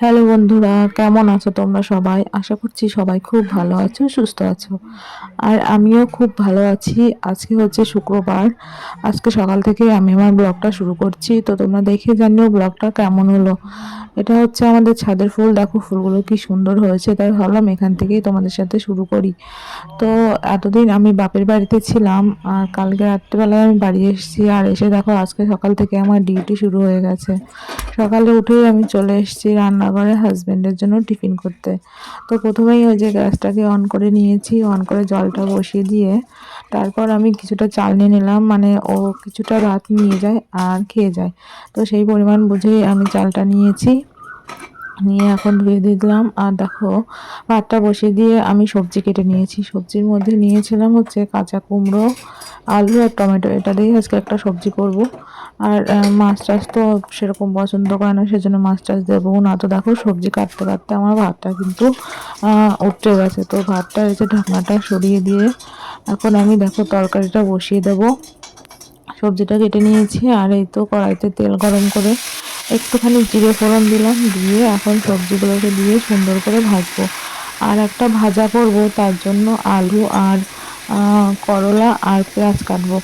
Hello বন্ধুরা, কেমন আছো তোমরা সবাই? আশা করছি সবাই খুব ভালো আছো, সুস্থ আছো। আর আমিও খুব ভালো আছি। আজকে হচ্ছে শুক্রবার। আজকে সকাল থেকে আমি আমার ব্লগটা শুরু করছি। তো তোমরা দেখে জানিও ব্লগটা কেমন হলো। এটা হচ্ছে আমাদের ছাদের ফুল। দেখো ফুলগুলো কি সুন্দর হয়েছে। তাই ভাবলাম এখান থেকেই তোমাদের সাথে শুরু করি। তো এতদিন আমি বাপের বাড়িতে ছিলাম, আর কালকে রাত্রিবেলায় আমি বাড়ি এসেছি। আর এসে দেখো আজকে সকাল থেকে আমার ডিউটি শুরু হয়ে গেছে। সকালে উঠেই আমি চলে এসেছি রান্নাঘরে হাজব্যান্ডের জন্য টিফিন করতে। তো প্রথমেই ওই যে গ্যাসটাকে অন করে নিয়েছি অন করে জলটা বসিয়ে দিয়ে তারপর আমি কিছুটা চাল নিয়ে নিলাম মানে ও কিছুটা রাত নিয়ে যায় আর খেয়ে যায়। তো সেই পরিমাণ বুঝেই আমি চালটা নিয়েছি, নিয়ে এখন ধুয়ে দিয়ে দিলাম। আর দেখো, ভাতটা বসিয়ে দিয়ে আমি সবজি কেটে নিয়েছি। সবজির মধ্যে নিয়েছিলাম হচ্ছে কাঁচা কুমড়ো, আলু আর টমেটো। এটা দিয়েই আজকে একটা সবজি করব। আর মাছ টাছ তো সেরকম পছন্দ করে না, সেজন্য মাছ টাছ দেবো না। তো দেখো সবজি কাটতে কাটতে আমার ভাতটা কিন্তু উঠতে গেছে। তো ভাতটা এসে ঢাকনাটা সরিয়ে দিয়ে এখন আমি দেখো তরকারিটা বসিয়ে দেব। সবজিটা কেটে নিয়েছি আর এই তো কড়াইতে তেল গরম করে একটুখানি জিরে ফোড়ন দিলাম, দিয়ে এখন সবজিগুলোকে দিয়ে সুন্দর করে ভাজবো। আর একটা ভাজা করব, তার জন্য আলু আর করলা আর পেঁয়াজ কাটবো।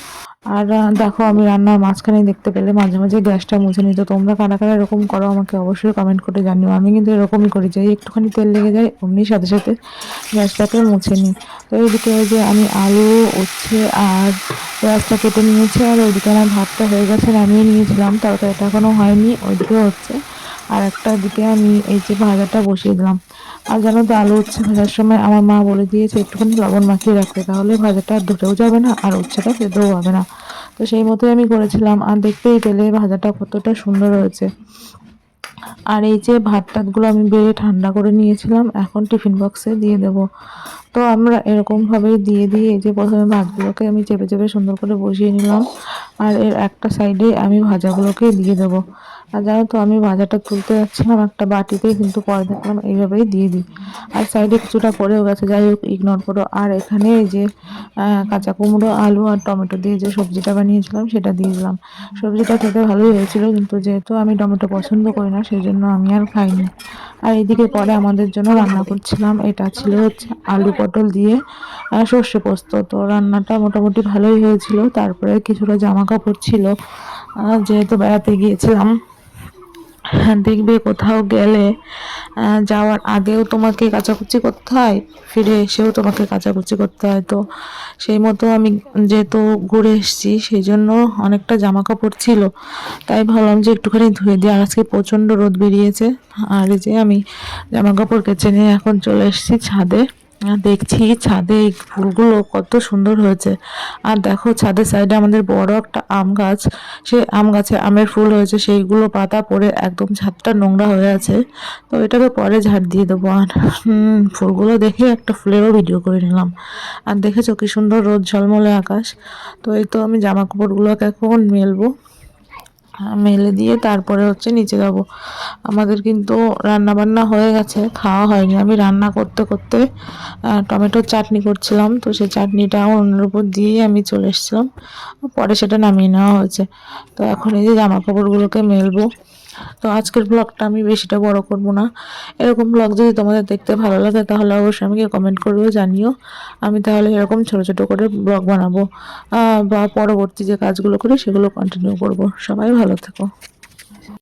আর দেখো, আমি রান্নার মাঝখানে দেখতে পেলে মাঝে মাঝে গ্যাসটা মুছে নিই। তো তোমরা কারা কারা এরকম করো আমাকে অবশ্যই কমেন্ট করে জানিও। আমি কিন্তু এরকমই করি যে একটুখানি তেল লেগে যায়, অমনি সাথে সাথে গ্যাসটাকে মুছে নিই। তো এইদিকে যে আমি আলু, উচ্ছে আর পেঁয়াজটা কেটে নিয়েছি, আর ওইদিকে আমার ভাতটা হয়ে গেছে, নামিয়ে নিয়েছিলাম। তরকারিটা এখনও হয়নি, ওইদিকে হচ্ছে। আর একটা দিকে আমি এই যে ভাজাটা বসিয়ে দিলাম। আর জানো তো, আলু উচ্ছে ভাজার সময় আমার মা বলে দিয়েছে, একটুখানি লবণ মাখিয়ে রাখতে, তাহলে ভাজাটা আর ধুতেও যাবে না, আর উচ্ছেটা সেদ্ধও হবে না। তো সেই মতোই আমি করেছিলাম, আর দেখতেই পেলে ভাজাটা কতটা সুন্দর হয়েছে। আর এই যে ভাত টাতগুলো আমি বেড়ে ঠান্ডা করে নিয়েছিলাম, এখন টিফিন বক্সে দিয়ে দেব। তো আমরা এরকমভাবেই দিয়ে দিয়ে এই যে প্রথমে ভাতগুলোকে আমি চেপে চেপে সুন্দর করে বসিয়ে নিলাম। আর এর একটা সাইডে আমি ভাজাগুলোকে দিয়ে দেবো। আর জানো তো, আমি ভাজাটা তুলতে যাচ্ছিলাম একটা বাটিতে, কিন্তু পরে দেখলাম এইভাবেই দিয়ে দিই। আর সাইডে কিছুটা পরেও গেছে, যাই হোক ইগনোর করো। আর এখানে যে কাঁচা কুমড়ো, আলু আর টমেটো দিয়ে যে সবজিটা বানিয়েছিলাম, সেটা দিয়ে দিলাম। সবজিটা খেতে ভালোই হয়েছিল, কিন্তু যেহেতু আমি টমেটো পছন্দ করি না সেই জন্য আমি আর খাইনি। আর এদিকে পরে আমাদের জন্য রান্না করছিলাম, এটা ছিল হচ্ছে আলু পটল দিয়ে সর্ষে পোস্ত। তো রান্নাটা মোটামুটি ভালোই হয়েছিল। তারপরে কিছুটা জামা কাপড় ছিল যেহেতু বেড়াতে গিয়েছিলাম হ্যাঁ, দেখবে কোথাও গেলে যাওয়ার আগেও তোমাকে কাচাকুচি করতে হয় ফিরে এসেও তোমাকে কাচাকুচি করতে হয়। তো সেই মতো আমি যেহেতু ঘুরে এসেছি সেই জন্য অনেকটা জামা কাপড় ছিল। তাই ভাবলাম যে একটুখানি ধুয়ে দিই। আর আজকে প্রচণ্ড রোদ বেরিয়েছে। আর যে আমি জামা কাপড় কেচে নিয়ে এখন চলে এসেছি ছাদে। দেখছি ছাদে এই ফুলগুলো কত সুন্দর হয়েছে। আর দেখো ছাদের সাইডে আমাদের বড় একটা আম গাছ। সেই আম গাছে আমের ফুল হয়েছে সেইগুলো পাতা পড়ে একদম ছাদটা নোংরা হয়ে আছে। তো এটাকে পরে ঝাড় দিয়ে দেবো। আর ফুলগুলো দেখে একটা ফুলেরও ভিডিও করে নিলাম। আর দেখেছ কি সুন্দর রোদ ঝলমলে আকাশ। তো এই তো আমি জামা কাপড়গুলোকে এখন মেলবো। মেলে দিয়ে তারপরে হচ্ছে নিচে যাব। আমাদের কিন্তু রান্না বান্না হয়ে গেছে, খাওয়া হয়নি। আমি রান্না করতে করতে টমেটোর চাটনি করছিলাম, তো সেই চাটনিটা অন্যের উপর দিয়েই আমি চলে এসেছিলাম। পরে সেটা নামিয়ে নেওয়া হয়েছে। তো এখন এই যে জামা কাপড়গুলোকে মেলবো তো আজকের ব্লগটা আমি বেশিটা বড় করব না। এরকম ব্লগ যদি তোমাদের দেখতে ভালো লাগে, তাহলে অবশ্যই আমাকে কমেন্ট করবে জানিও। আমি তাহলে এরকম ছোট ছোট করে ব্লগ বানাবো বা পরবর্তী যে কাজগুলো করি, সেগুলো কন্টিনিউ করব। সবাই ভালো থেকো।